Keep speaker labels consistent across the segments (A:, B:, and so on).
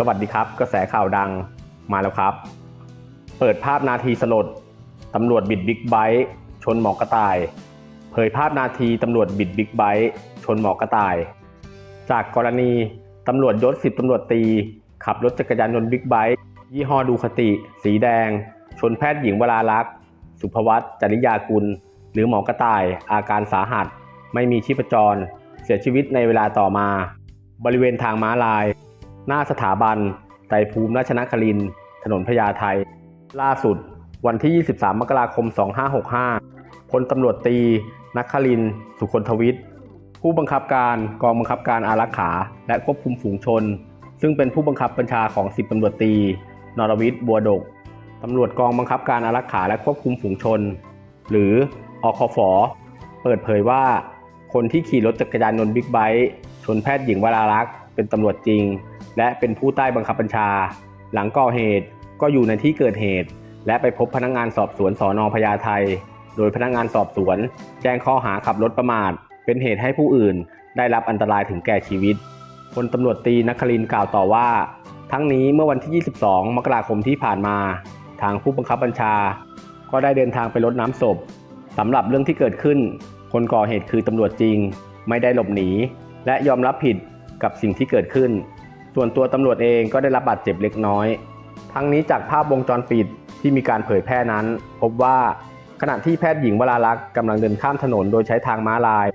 A: สวัสดีครับ กระแสข่าวดังมาแล้วครับ เปิดภาพนาทีสลดตำรวจบิดบิ๊กไบค์ชนหมอกระต่าย เผยภาพนาทีตำรวจบิดบิ๊กไบค์ชนหมอกระต่าย จากกรณีตำรวจยศสิบตำรวจตี ขับรถจักรยานยนต์บิ๊กไบค์ยี่ห้อดูคติ สีแดง ชนแพทย์หญิงวราลักษ์สุภวัตจริยากุล หรือหมอกระต่าย อาการสาหัส ไม่มีชีพจร เสียชีวิตในเวลาต่อมา บริเวณทางม้าลาย หน้าสถาบันไตรภูมิราชนครินถนนพญาไทล่าสุด วันที่ 23 มกราคม 2565 พลตำรวจตีนักครินสุคนทวิทย์ผู้บังคับการกองบังคับการอารักขา และควบคุมฝูงชน ซึ่งเป็นผู้บังคับบัญชาของสิบตำรวจตี นรวิทย์บัวดกตำรวจกองบังคับการอารักขาและควบคุมฝูงชน หรืออคฟเปิดเผยว่า คนที่ขี่รถจักรยานยนต์บิ๊กไบค์ชนแพทย์หญิงวราลักษ์เป็นตำรวจจริง และเป็นผู้ใต้บังคับบัญชา หลังก่อเหตุก็อยู่ในที่เกิดเหตุ และไปพบพนักงานสอบสวนสอนอพญาไทโดยพนักงานสอบสวน แจ้งข้อหาขับรถประมาท เป็นเหตุให้ผู้อื่น ได้รับอันตรายถึงแก่ชีวิตพลตำรวจตีนคริน์กล่าวต่อว่า ทั้งนี้เมื่อวันที่ 22 มกราคมที่ผ่านมา ทางผู้บังคับบัญชา ก็ได้เดินทางไปรดน้ำศพสำหรับเรื่องที่เกิดขึ้น คนก่อเหตุคือตำรวจจริง ไม่ได้หลบหนี และยอมรับผิดกับสิ่งที่เกิดขึ้น ส่วนตัวตำรวจเองก็ได้รับบาดเจ็บเล็กน้อย ทั้งนี้จากภาพวงจรปิดที่มีการเผยแพร่นั้น พบว่าขณะที่แพทย์หญิงวราลักษ์กำลังเดินข้ามถนนโดยใช้ทางม้าลาย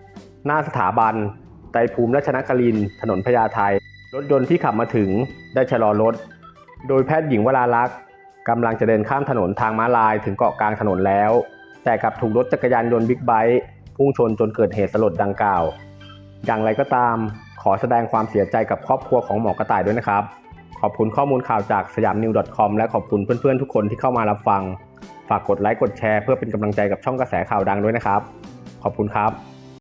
A: หน้าสถาบันไตรภูมิราชนครินถนนพญาไทรถยนต์ที่ขับมาถึงได้ชะลอรถ โดยแพทย์หญิงวราลักษ์กำลังจะเดินข้ามถนนทางม้าลายถึงเกาะกลางถนนแล้ว แต่กลับถูกรถจักรยานยนต์บิ๊กไบค์พุ่งชนจนเกิดเหตุสลดดังกล่าว อย่างไรก็ตาม ขอแสดงความเสียใจกับครอบครัวของหมอกระต่ายด้วยนะครับ ขอบคุณข้อมูลข่าวจากสยามนิว .com และขอบคุณเพื่อนๆทุกคนที่เข้ามารับฟัง ฝากกดไลค์กดแชร์เพื่อเป็นกำลังใจกับช่องกระแสข่าวดังด้วยนะครับ ขอบคุณครับ